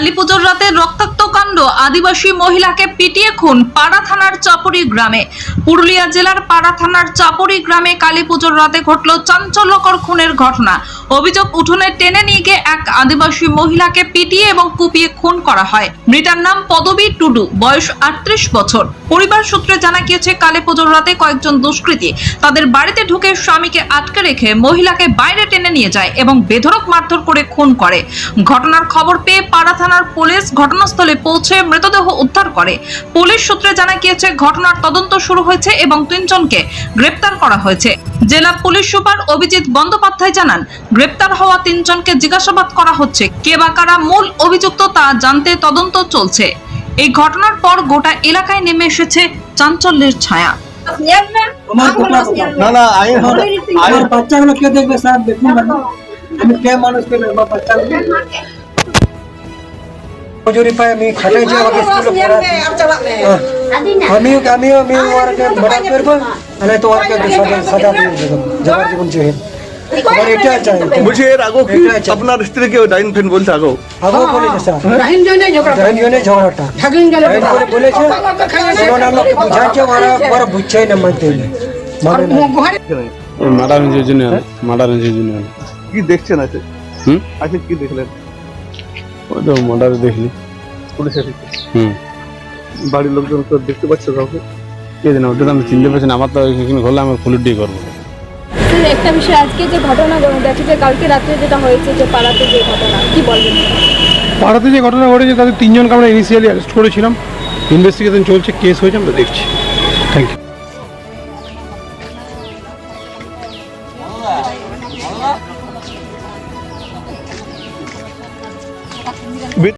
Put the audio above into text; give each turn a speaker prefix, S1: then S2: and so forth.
S1: কালীপুজোর রাতে রক্তাক্ত কাণ্ড। আদিবাসী মহিলাকে পিটিয়ে খুন পাড়া থানার চাপড়ি গ্রামে। পুরুলিয়া জেলার পাড়া থানার চাপড়ি গ্রামে কালীপুজোর রাতে ঘটল চাঞ্চল্যকর খুনের ঘটনা। অভিযোগ উঠোনে টেনে নিয়ে গিয়ে এক আদিবাসী মহিলাকে পিটিয়ে এবং কুপিয়ে খুন করা হয়। মৃতার নাম পদবী টুডু, বয়স আটত্রিশ বছর। পরিবার সূত্রে জানা গিয়েছে কালীপুজোর রাতে কয়েকজন দুষ্কৃতী তাদের বাড়িতে ঢুকে স্বামীকে আটকে রেখে মহিলাকে বাইরে টেনে নিয়ে যায় এবং বেধড়ক মারধর করে খুন করে। ঘটনার খবর পেয়ে পাড়া থানার পুলিশ ঘটনাস্থলে পৌঁছে মৃতদেহ উদ্ধার করে। পুলিশ সূত্রে জানা গিয়েছে, ঘটনার তদন্ত শুরু হয়েছে এবং তিনজনকে গ্রেপ্তার করা হয়েছে। জেলা পুলিশ সুপার অভিজিৎ বন্দ্যোপাধ্যায় জানান গ্রেপ্তার হওয়া তিনজনকে জিজ্ঞাসাবাদ করা হচ্ছে। কে বা কারা মূল অভিযুক্ত তা জানতে তদন্ত চলছে। এই ঘটনার পর গোটা এলাকায় নেমে এসেছে চাঞ্চল্যের ছায়া।
S2: না না আইন
S3: আমার বাচ্চাগুলো কে দেখবে স্যার? দেখুন আমি কে মানুষকে দেখব? বাচ্চাগুলো। মজুরি পাই আমি খাটাইছি আমাকে স্কুলে পড়াচ্ছি আমিও আমিও আমি ওরকে বড় করব। মানে তো ওরকে সাজা দিয়ে দেবো। যাবার জীবন চাই আমার এটা চাই।
S2: বলছি এর আগেও কি। আপনার স্ত্রীকে ডাইন ফেন বলছে আগেও
S3: আগেও বলেছে স্যার।
S4: রাহিন জনে ঝগড়া
S3: জানি ঝগড়াটা।
S4: গেলে
S3: জানি করে বলেছে ওরা আমাকে বুঝাচ্ছে ওরা ওরা বুঝছেই না মানতে মানে
S5: মার্ডার মার্ডার জন্য
S2: কি দেখছেন আছে
S5: হুম?
S2: আছে কি দেখলেন?
S5: ওই তো মার্ডার দেখলি।
S2: পুলিশের দিকে।
S5: হুম।
S2: বাড়ির লোকজন তো দেখতে পাচ্ছে কাউকে।
S5: কে জানে ওটা তো আমি চিনতে পারছি না। আমার তো এখানে ঘরলে আমি ফুলের দিয়ে করব।
S6: একটা বিষয়, আজকে যে ঘটনা দেখে যে কালকে রাত্রে যেটা হয়েছে, যে পাড়াতে যে ঘটনা, কি বলবেন?
S7: পাড়াতে যে ঘটনা ঘটেছে তাদের তিনজনকে আমরা ইনিশিয়ালি অ্যারেস্ট করেছিলাম। ইনভেস্টিগেশন চলছে কেস হয়েছে, আমরা দেখছি। Thank you